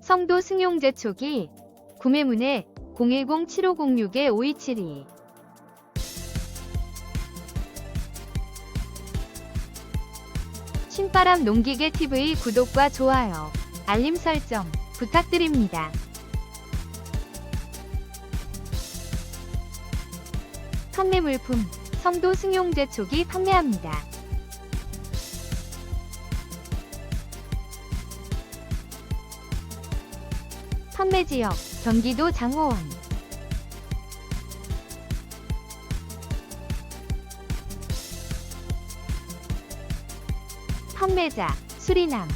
성도 승용제 초기 구매문의 010-7506-5272 신바람 농기계 TV 구독과 좋아요, 알림 설정 부탁드립니다. 판매 물품 성도 승용제 초기 판매합니다. 판매 지역 경기도 장호원 판매자 수리남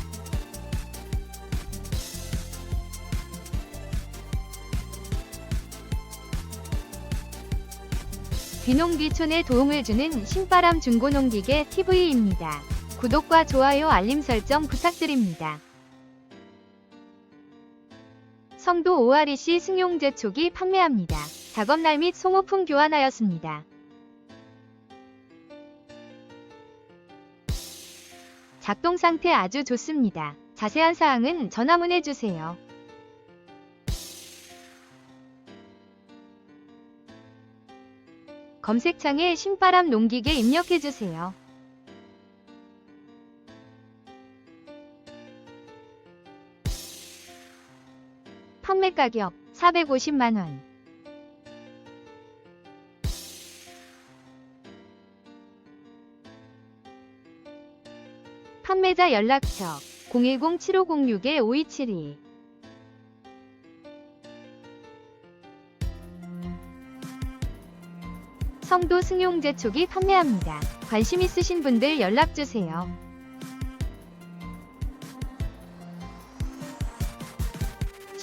귀농귀촌에 도움을 주는 신바람 중고농기계 TV입니다. 구독과 좋아요 알림 설정 부탁드립니다. 성도 OREC 승용제 초기 판매합니다. 작업날 및 소모품 교환하였습니다. 작동 상태 아주 좋습니다. 자세한 사항은 전화 문해 주세요. 검색창에 신바람 농기계 입력해 주세요. 판매 가격 450만원. 판매자 연락처 010-7506-5272 성도 승용제 초기 판매합니다. 관심 있으신 분들 연락주세요.